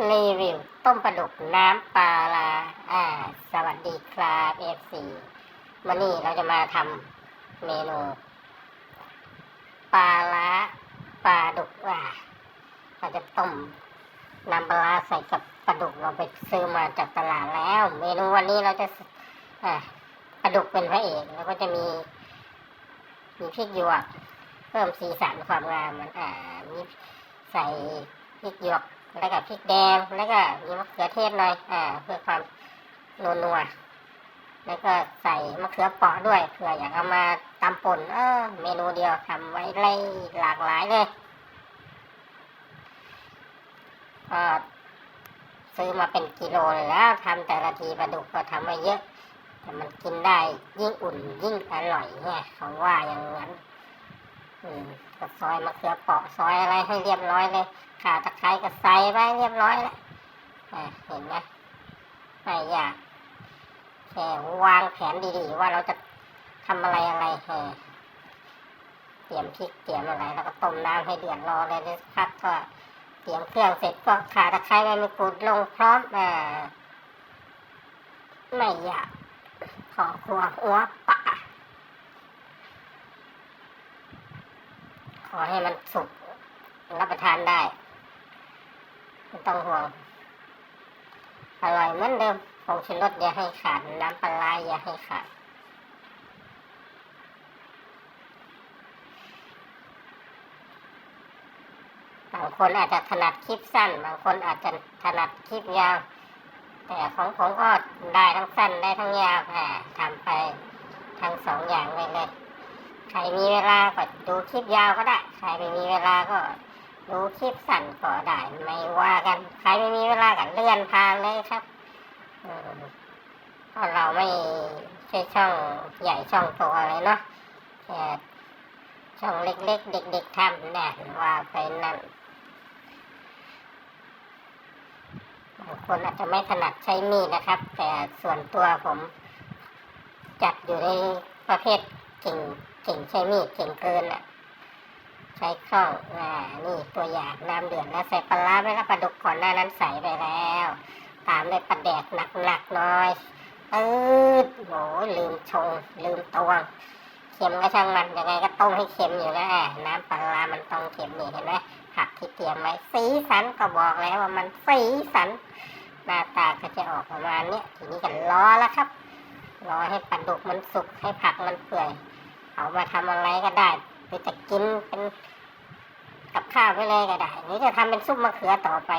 รีวิวต้มปลาดุกน้ำปลาลาอ่า สวัสดีครับเอฟซีวันนี้เราจะมาทำเมนูปลาล้าปลาดุกอ่าเราจะต้มน้ำปลาร้าใส่กับปลาดุกเราไปซื้อมาจากตลาดแล้ว เมนูวันนี้เราจะอ่าปลาดุกเป็นพระเอกแล้วก็จะมี มีพริกหยวก เพิ่มสีสันความงามมันอ่ามีใส่พริกหยวก แล้วก็พริกแดง แล้วก็มีมะเขือเทศหน่อยอ่าเพื่อความนัวๆแล้วก็ใส่มะเขือเปราะด้วยเผื่ออยากเอามาตำป่นเออเมนูเดียวทำไว้ไล่หลากหลายเลยก็ซื้อมาเป็นกิโลเลยแล้วทำแต่ละทีปลาดุกก็ทำไว้เยอะ แต่มันกินได้ยิ่งอุ่นยิ่งอร่อยเนี่ยเขาว่าอย่างนั้น ก็ซอยมะเขือเปราะซอยอะไรให้เรียบร้อยเลยข่าตะไคร้ก็ใส่ไปเรียบร้อยแล้วเห็นไหมไม่ยากแค่วางแผนดีๆว่าเราจะทำอะไรอะไรเออเตรียมพริกเตรียมอะไรแล้วก็ต้มน้ำให้เดือดรอเลยนะครับก็เตรียมเครื่องเสร็จก็ข่าตะไคร้ใบมะกรูดลงพร้อมอ่าไม่ยากขอครัวหัวปะ ขอให้มันสุกรับประทานได้ไม่ต้องห่วง อร่อยเหมือนเดิมผงชูรสอย่าให้ขาด น้ำปลาอย่าให้ขาดบางคนอาจจะถนัดคลิปสั้น บางคนอาจจะถนัดคลิปยาว แต่ของผมก็ได้ทั้งสั้นได้ทั้งยาวอ่าทำไปทั้งสองอย่างเลยเลย ใครมีเวลาก็ดูคลิปยาวก็ได้ ใครไม่มีเวลาก็ดูคลิปสั้นก็ได้ ไม่ว่ากัน ใครไม่มีเวลาก็เลื่อนผ่านเลยครับเพราะเราไม่ใช่ช่องใหญ่ช่องโตอะไรเนาะแค่ช่องเล็กๆ เด็กๆทำเนี่ยว่าไปนั่นบางคนอาจจะไม่ถนัดใช้มีดนะครับ แต่ส่วนตัวผมจัดอยู่ในประเภท เก่งเก่งใช้มีดเก่งเกินอะ ใช้คล่องอ่านี่ตัวอย่างน้ำเดือดแล้วใส่ปลาร้าไปแล้วปลาดุกก่อนหน้านั้นใส่ไปแล้ว ตามด้วยปลาแดกหนักๆหน่อยปื๊ดโหลืมชงลืมตวงเค็มก็ช่างมันยังไงก็ต้มให้เค็มอยู่แล้วอะน้ำปลาร้ามันต้องเค็มนี่เห็นไหมผักที่เตรียมไว้สีสันก็บอกแล้วว่ามันสีสันหน้าตาก็จะออกประมาณนี้ทีนี้ก็รอแล้วครับ รอให้ปลาดุกมันสุกให้ผักมันเปื่อย เอามาทำอะไรก็ได้หรือจะกินเป็นกับข้าวไปเลยก็ได้หรือจะทำเป็นซุปมะเขือต่อไป